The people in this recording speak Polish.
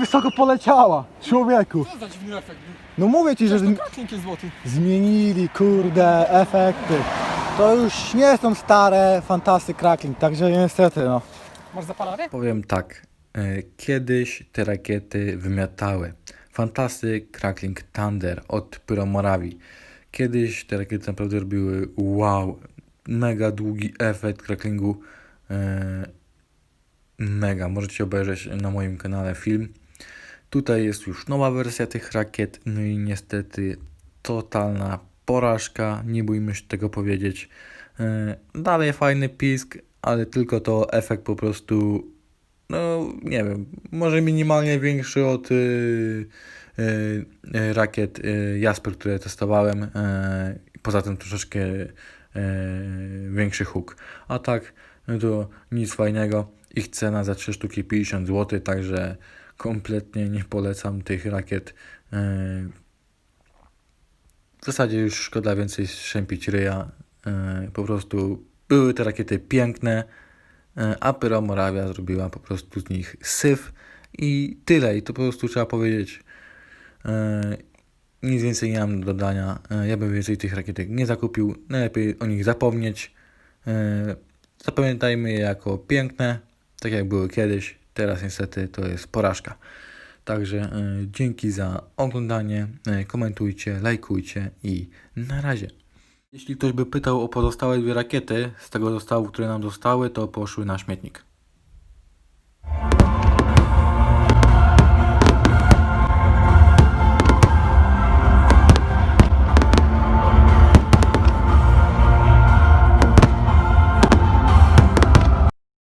wysoko poleciała, człowieku. Co za dziwny efekt. No mówię ci, że Przecież zmi- to jest złoty. zmienili, kurde, efekty. To już nie są stare fantasy crackling, także niestety no. Masz zapalarę? Powiem tak. e, Kiedyś te rakiety wymiatały. Fantasy Crackling Thunder od Pyromorawi. Kiedyś te rakiety naprawdę robiły wow. Mega długi efekt cracklingu. e, Mega. Możecie obejrzeć na moim kanale film. Tutaj jest już nowa wersja tych rakiet. No i niestety totalna porażka. Nie bójmy się tego powiedzieć. E, Dalej fajny pisk, ale tylko to efekt po prostu no nie wiem, może minimalnie większy od y, y, y, rakiet Jasper, które testowałem. Y, poza tym troszeczkę y, większy huk. A tak, no to nic fajnego. Ich cena za 3 sztuki 50 zł, także kompletnie nie polecam tych rakiet. Y, w zasadzie już szkoda więcej szczępić ryja. Y, po prostu były te rakiety piękne. E, a Pyro Morawia zrobiła po prostu z nich syf i tyle. I to po prostu trzeba powiedzieć. E, Nic więcej nie mam do dodania. E, Ja bym więcej tych rakietek nie zakupił. Najlepiej o nich zapomnieć. E, Zapamiętajmy je jako piękne, tak jak były kiedyś. Teraz niestety to jest porażka. Także e, dzięki za oglądanie. E, Komentujcie, lajkujcie i na razie. Jeśli ktoś by pytał o pozostałe dwie rakiety z tego zestawu, które nam zostały, to poszły na śmietnik.